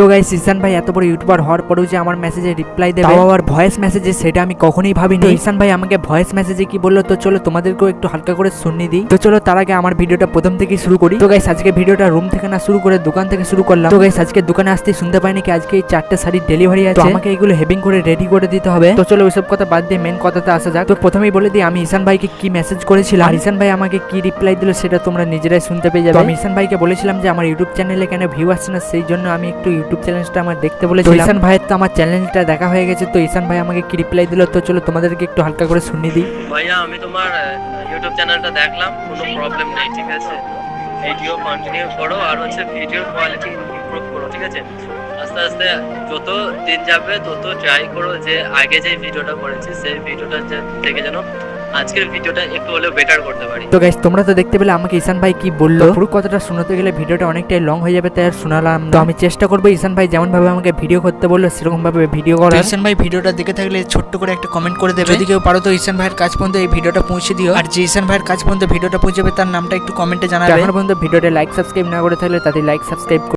তো গাইস ইসান ভাই এত বড় ইউটিউবার হওয়ার পরেও যে আমার মেসেজে রিপ্লাই দেবে। তাও আবার ভয়েস মেসেজে সেটা আমি কখনোই ভাবিনি। ইসান ভাই আমাকে ভয়েস মেসেজে কি বলল? তো চলো তোমাদেরকেও একটু হালকা করে শুনিয়ে দিই। তো চলো তার আগে আমার ভিডিওটা প্রথম থেকেই শুরু করি। তো গাইস আজকে ভিডিওটা রুম থেকে না শুরু করে দোকান থেকে শুরু করলাম। তো গাইস আজকে দোকানে আসতে শুনতে পাইনি কি আজকে এই চারটে শাড়ির ডেলিভারি আছে। আমাকে এগুলো হেভিং করে রেডি করে দিতে হবে। তো চলো ওইসব কথা বাদ দিয়ে মেন কথাতে আসা যাক। তো প্রথমেই বলে দিই আমি ইসান ভাইকে কি মেসেজ করেছিলাম? আর ইসান ভাই আমাকে কি রিপ্লাই দিল সেটা তোমরা নিজেরাই শুনতে পেয়ে যাবে। তো আমি ইসান ভাইকে বলেছিলাম যে আমার ইউটিউব চ্যানেলে কেন ভিউ আসছে না সেই জন্য আমি একটু ইউটিউব চ্যানেলটা আমার দেখতে বলেছিলাম। ইসান ভাইয়ের তো আমার চ্যানেলটা দেখা হয়ে গেছে তো ইসান ভাই আমাকে কি রিপ্লাই দিল? তো চলো তোমাদেরকে একটু হালকা করে শুনিয়ে দিই। ভাইয়া আমি তোমার ইউটিউব চ্যানেলটা দেখলাম কোনো প্রবলেম নেই ঠিক আছে? ভিডিও কন্টিনিউ করো আর হচ্ছে ভিডিওর কোয়ালিটি ইমপ্রুভ করো ঠিক আছে? আস্তে আস্তে যত দিন যাবে তত ট্রাই করো যে আগে যে ভিডিওটা করেছি সেই ভিডিওটা থেকে যেন আজকের ভিডিওটা একটু হলেও বেটার করতে পারি। তো গাইস তোমরা তো দেখতে পেলে আমাকে ঈশান ভাই কি বলল? পুরো কথাটা শোনাতে গেলে ভিডিওটা অনেকটাই লং হয়ে যাবে তাই আর শোনালাম তো আমি চেষ্টা করব ঈশান ভাই যেমন ভাবে আমাকে ভিডিও করতে বলল সেরকম ভাবে ভিডিও করার। ঈশান ভাই ভিডিওটা দেখে থাকলে ছোট্ট করে একটা কমেন্ট করে দেবে। যদি কেউ পারো তো ঈশান ভাইয়ের কাজ পর্যন্ত এই ভিডিওটা পৌঁছে দিও। আর যে ঈশান ভাইয়ের কাজ পর্যন্ত ভিডিওটা পৌঁছাবে তার নামটা একটু কমেন্টে জানাবে। এখনও পর্যন্ত ভিডিওটা লাইক সাবস্ক্রাইব না করে থাকলে তাদের লাইক সাবস্ক্রাইব